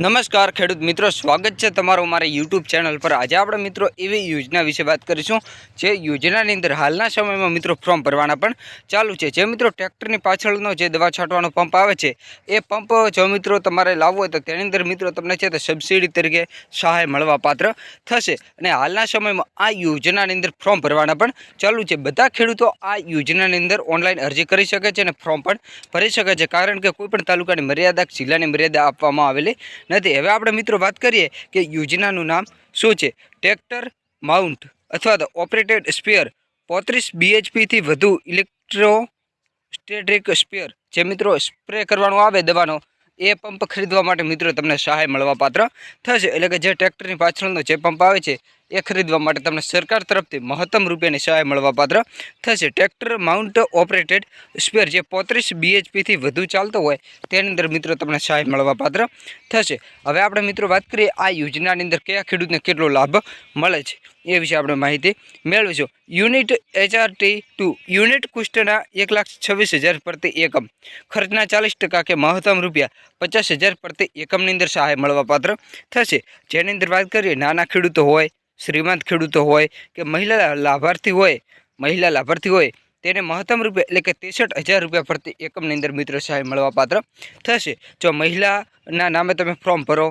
નમસ્કાર ખેડૂત મિત્રો, સ્વાગત છે તમારું મારા યુટ્યુબ ચેનલ પર. આજે આપણે મિત્રો એવી યોજના વિશે વાત કરીશું, જે યોજનાની અંદર હાલના સમયમાં મિત્રો ફોર્મ ભરવાના પણ ચાલુ છે. જે મિત્રો ટ્રેક્ટરની પાછળનો જે દવા છાંટવાનો પંપ આવે છે, એ પંપ જો મિત્રો તમારે લાવવો હોય તો તેની અંદર મિત્રો તમને છે તે સબસિડી તરીકે સહાય મળવા પાત્ર થશે. અને હાલના સમયમાં આ યોજનાની અંદર ફોર્મ ભરવાના પણ ચાલુ છે. બધા ખેડૂતો આ યોજનાની અંદર ઓનલાઈન અરજી કરી શકે છે અને ફોર્મ પણ ભરી શકે છે. કારણ કે કોઈપણ તાલુકાની મર્યાદા, જિલ્લાની મર્યાદા આપવામાં આવેલી નથી. હવે આપણે મિત્રો વાત કરીએ કે યોજનાનું નામ શું છે? ટ્રેક્ટર, માઉન્ટ અથવા તો ઓપરેટેડ સ્પેર પોત્રીસ બીએચપીથી વધુ ઇલેક્ટ્રો સ્ટેટ્રિક સ્પેર જે મિત્રો સ્પ્રે કરવાનો આવે દવાનો, એ પંપ ખરીદવા માટે મિત્રો તમને સહાય મળવા પાત્ર થશે. એટલે કે જે ટ્રેક્ટરની પાછળનો જે પંપ આવે છે એ ખરીદવા માટે તમને સરકાર તરફથી મહત્તમ રૂપિયાની સહાય મળવા પાત્ર થશે. ટ્રેક્ટર માઉન્ટ ઓપરેટેડ સ્પેર જે પોત્રીસ બીએચપીથી વધુ ચાલતો હોય તેની અંદર મિત્રો તમને સહાય મળવા પાત્ર થશે. હવે આપણે મિત્રો વાત કરીએ આ યોજનાની અંદર કયા ખેડૂતને કેટલો લાભ મળે છે એ વિશે આપણે માહિતી મેળવીશું. યુનિટ એચઆરટી ટુ યુનિટ કુષ્ટના એક લાખ છવ્વીસ હજાર પ્રતિ એકમ, ખર્ચના ચાલીસ ટકા કે મહત્તમ રૂપિયા પચાસ હજાર પ્રતિ એકમની અંદર સહાય મળવા પાત્ર થશે. જેની અંદર વાત કરીએ નાના ખેડૂતો હોય શ્રીમંત ખેડૂતો હોય કે મહિલા લાભાર્થી હોય, મહિલા લાભાર્થી હોય, તેને મહત્તમ રૂપિયા એટલે કે ત્રેસઠ હજાર રૂપિયા પ્રતિ એકમની અંદર મિત્રો સહાય મળવા પાત્ર થશે. જો મહિલાના નામે તમે ફોર્મ ભરો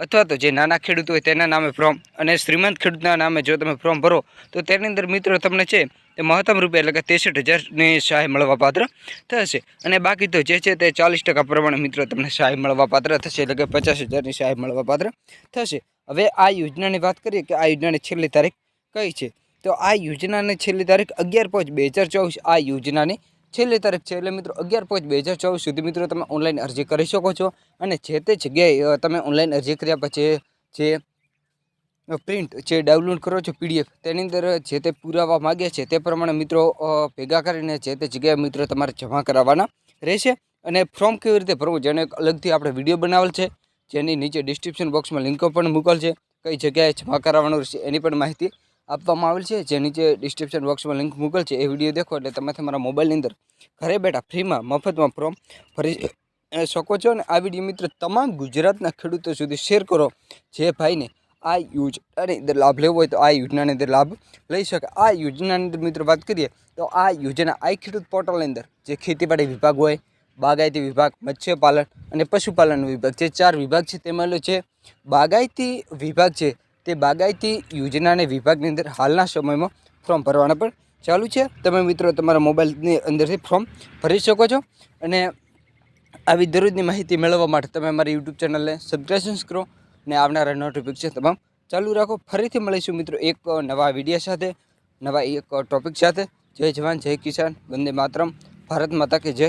અથવા તો જે નાના ખેડૂત હોય તેના નામે ફોર્મ અને શ્રીમંત ખેડૂતના નામે જો તમે ફોર્મ ભરો, તો તેની અંદર મિત્રો તમને છે તે મહત્તમ રૂપિયા એટલે કે ત્રેસઠ હજારની સહાય મળવા પાત્ર થશે. અને બાકી તો જે છે તે ચાલીસ ટકા પ્રમાણે મિત્રો તમને સહાય મળવા પાત્ર થશે એટલે કે પચાસ હજારની સહાય મળવા પાત્ર થશે. હવે આ યોજનાની વાત કરીએ કે આ યોજનાની છેલ્લી તારીખ કઈ છે? તો આ યોજનાની છેલ્લી તારીખ અગિયાર પાંચ બે હજાર ચોવીસ, આ યોજનાની છેલ્લી તારીખ છે. એટલે મિત્રો, અગિયાર પાંચ બે હજાર ચોવીસ સુધી મિત્રો તમે ઓનલાઈન અરજી કરી શકો છો અને જે તે જગ્યાએ તમે ઓનલાઈન અરજી કર્યા પછી જે પ્રિન્ટ જે ડાઉનલોડ કરો છો પીડીએફ તેની અંદર જે તે પુરાવા માગે છે તે પ્રમાણે મિત્રો ભેગા કરીને જે તે જગ્યાએ મિત્રો તમારે જમા કરાવવાના રહેશે અને ફોર્મ કેવી રીતે ભરવું જેને અલગથી આપણે વીડિયો બનાવેલ છે. જેની નીચે ડિસ્ક્રિપ્શન બોક્સમાં લિંકો પણ મૂકેલ છે. કઈ જગ્યાએ જમા કરાવવાનું રહેશે એની પણ માહિતી આપવામાં આવેલ છે. જે નીચે ડિસ્ક્રિપ્શન બોક્સમાં લિંક મૂકેલ છે. એ વીડિયો દેખો એટલે તમે તમારા મોબાઈલની અંદર ઘરે બેઠા ફ્રીમાં મફતમાં ફોર્મ ભરી શકો છો અને આ વીડિયો મિત્ર તમામ ગુજરાતના ખેડૂતો સુધી શેર કરો. જે ભાઈને આ યોજનાની અંદર લાભ લેવો હોય તો આ યોજનાની અંદર લાભ લઈ શકે. આ યોજનાની અંદર મિત્રો વાત કરીએ તો આ યોજના આઈ ખેડૂત પોર્ટલની અંદર જે ખેતીવાડી વિભાગ હોય બાગાયતી વિભાગ, મત્સ્યપાલન અને પશુપાલન વિભાગ. જે ચાર વિભાગ છે તેમાં છે, બાગાયતી વિભાગ છે તે બાગાયતી યોજના અને વિભાગની અંદર હાલના સમયમાં ફોર્મ ભરવાના પણ ચાલુ છે. તમે મિત્રો તમારા મોબાઈલની અંદરથી ફોર્મ ભરી શકો છો અને આવી દરરોજની માહિતી મેળવવા માટે તમે અમારી યુટ્યુબ ચેનલને સબસ્ક્રાઇબ કરો અને આવનારા નોટિફિકેશન તમામ ચાલુ રાખો. ફરીથી મળીશું મિત્રો એક નવા વીડિયો સાથે, નવા એક ટોપિક સાથે. જય જવાન, જય કિસાન, વંદે માતરમ. ભારત માતા કે જય.